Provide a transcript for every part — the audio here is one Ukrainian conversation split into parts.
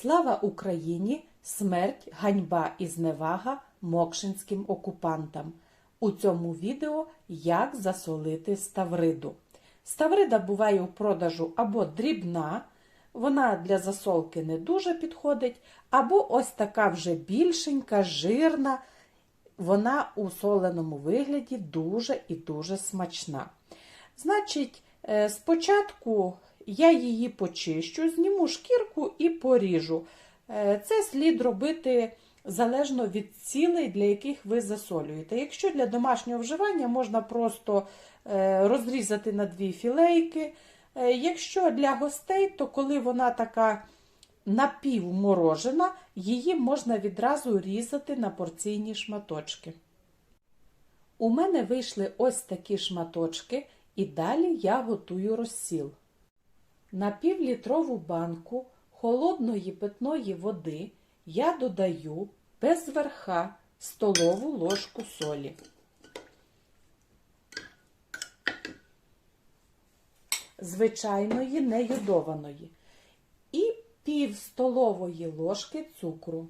Слава Україні! Смерть, ганьба і зневага мокшинським окупантам. У цьому відео як засолити ставриду. Ставрида буває у продажу або дрібна, вона для засолки не дуже підходить, або ось така вже більшенька, жирна. Вона у соленому вигляді дуже і дуже смачна. Значить, е, спочатку я її почищу, зніму шкірку і поріжу. Е, Це слід робити залежно від цілей, для яких ви засолюєте. Якщо для домашнього вживання, можна просто е, розрізати на дві філейки. Е, Якщо для гостей, то коли вона така напівморожена, її можна відразу різати на порційні шматочки. У мене вийшли ось такі шматочки, і далі я готую розсіл. На півлітрову банку холодної питної води я додаю без верха столову ложку солі. Звичайної нейодованої. І пів столової ложки цукру.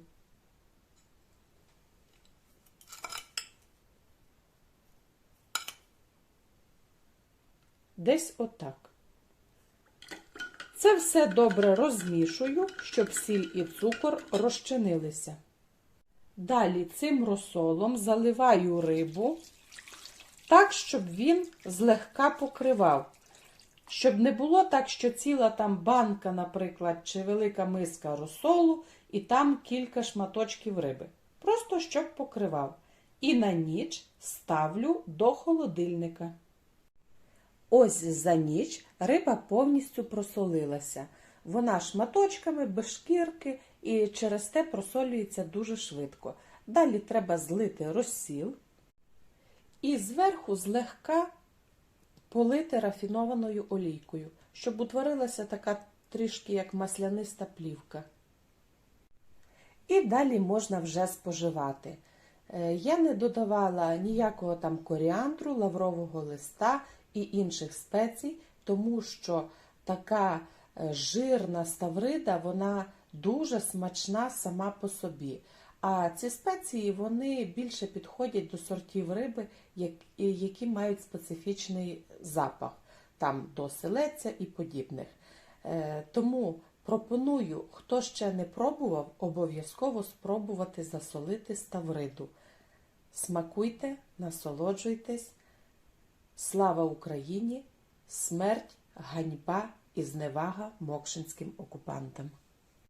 Десь отак. Це все добре розмішую, щоб сіль і цукор розчинилися. Далі цим розсолом заливаю рибу так, щоб він злегка покривав. Щоб не було так, що ціла там банка, наприклад, чи велика миска розсолу, і там кілька шматочків риби. Просто щоб покривав. І на ніч ставлю до холодильника. Ось за ніч риба повністю просолилася. Вона шматочками, без шкірки і через те просолюється дуже швидко. Далі треба злити розсіл і зверху злегка полити рафінованою олійкою, щоб утворилася така трішки як масляниста плівка. І далі можна вже споживати. Е, Я не додавала ніякого там коріандру, лаврового листа і інших спецій, тому що така е, жирна ставрида, вона дуже смачна сама по собі. А ці спеції вони більше підходять до сортів риби, які мають специфічний запах, там до селеця і подібних. Е, Тому пропоную, хто ще не пробував, обов'язково спробувати засолити ставриду. Смакуйте, насолоджуйтесь. Слава Україні! Смерть, ганьба і зневага мокшинським окупантам.